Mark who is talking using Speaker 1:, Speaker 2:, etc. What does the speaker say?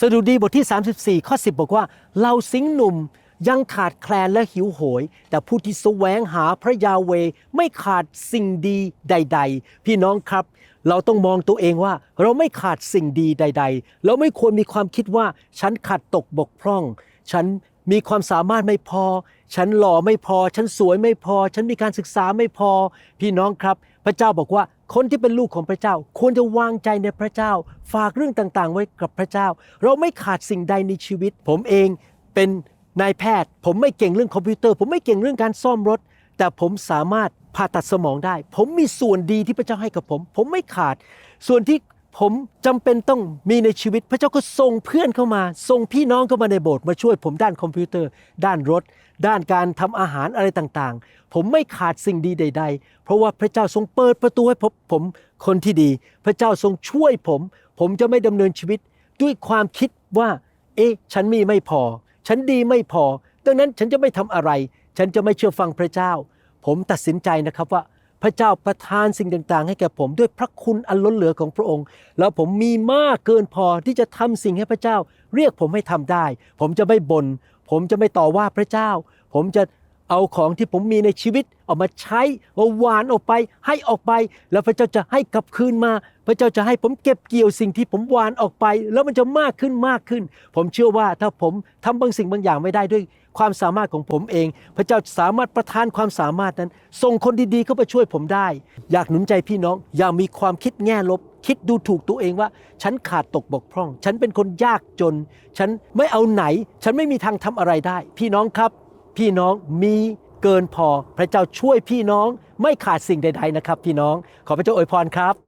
Speaker 1: สดุดีบทที่ 34 ข้อ 10 บอกว่า เราสิงหนุ่มยังขาดแคลนและหิวโหย แต่ผู้ที่แสวงหาพระยาเวไม่ขาดสิ่งดีใด ๆ พี่น้องครับ เราต้องมองตัวเองว่า เราไม่ขาดสิ่งดีใด ๆ เราไม่ควรมีความคิดว่าฉันขาดตกบกพร่อง ฉันมีความสามารถไม่พอ ฉันหล่อไม่พอ ฉันสวยไม่พอ ฉันมีการศึกษาไม่พอ พี่น้องครับ พระเจ้าบอกว่าคนที่เป็นลูกของพระเจ้า ควรจะวางใจในพระเจ้า ฝากเรื่องต่างๆ ไว้กับพระเจ้า เราไม่ขาดสิ่งใดในชีวิต ผมเองเป็นนายแพทย์ ผมไม่เก่งเรื่องคอมพิวเตอร์ ผมไม่เก่งเรื่องการซ่อมรถ แต่ผมสามารถผ่าตัดสมองได้ ผมมีส่วนดีที่พระเจ้าให้กับผม ผมไม่ขาด ส่วนที่ ผมจำเป็นต้องมีในชีวิต พระเจ้าก็ส่งเพื่อนเข้ามา ส่งพี่น้องเข้ามาในโบสถ์มาช่วยผมด้านคอมพิวเตอร์ ด้านรถ ด้านการทำอาหารอะไรต่างๆ ผมไม่ขาดสิ่งดีใด ๆ เพราะว่าพระเจ้าทรงเปิดประตูให้ผมผมคนที่ดี พระเจ้าทรงช่วยผม ผมจะไม่ดำเนินชีวิต ด้วยความคิดว่า เอ๊ะ ฉันมีไม่พอ ฉันดีไม่พอ ดังนั้นฉันจะไม่ทำอะไร ฉันจะไม่เชื่อฟังพระเจ้า ผมตัดสินใจนะครับว่า พระเจ้าประทานสิ่งต่างๆ ให้แก่ผมด้วยพระคุณอันล้นเหลือของพระองค์ แล้วผมมีมากเกินพอที่จะทำสิ่งให้พระเจ้า เรียกผมให้ทำได้ ผมจะไม่บน่นผมจะไม่ต่อว่าพระเจ้า ผมจะ เอาของที่ผมมีในชีวิตออกมาใช้าหวานออกไป ให้ออกไป แล้วพระเจ้าจะให้กลับคืนมา พระเจ้าจะให้ผมเก็บเกี่ยวสิ่งที่ผมหวานออกไป แล้วมันจะมากขึ้นมากขึ้น ผมเชื่อว่าถ้าผมทำบางสิ่งบางอย่างไม่ได้ด้วยความสามารถของผมเอง พระเจ้าสามารถประทานความสามารถนั้น ส่งคนดีๆเข้ามาช่วยผมได้ อยากหนุนใจพี่น้อง อย่ามีความคิดแง่ลบ คิดดูถูกตัวเองว่า ฉันขาดตกบกพร่อง ฉันเป็นคนยากจน ฉันไม่เอาไหน ฉันไม่มีทางทำอะไรได้ พี่น้องครับ พี่น้องมีเกินพอ พระเจ้าช่วยพี่น้องไม่ขาดสิ่งใด ๆนะครับ พี่น้อง ขอพระเจ้าอวยพรครับ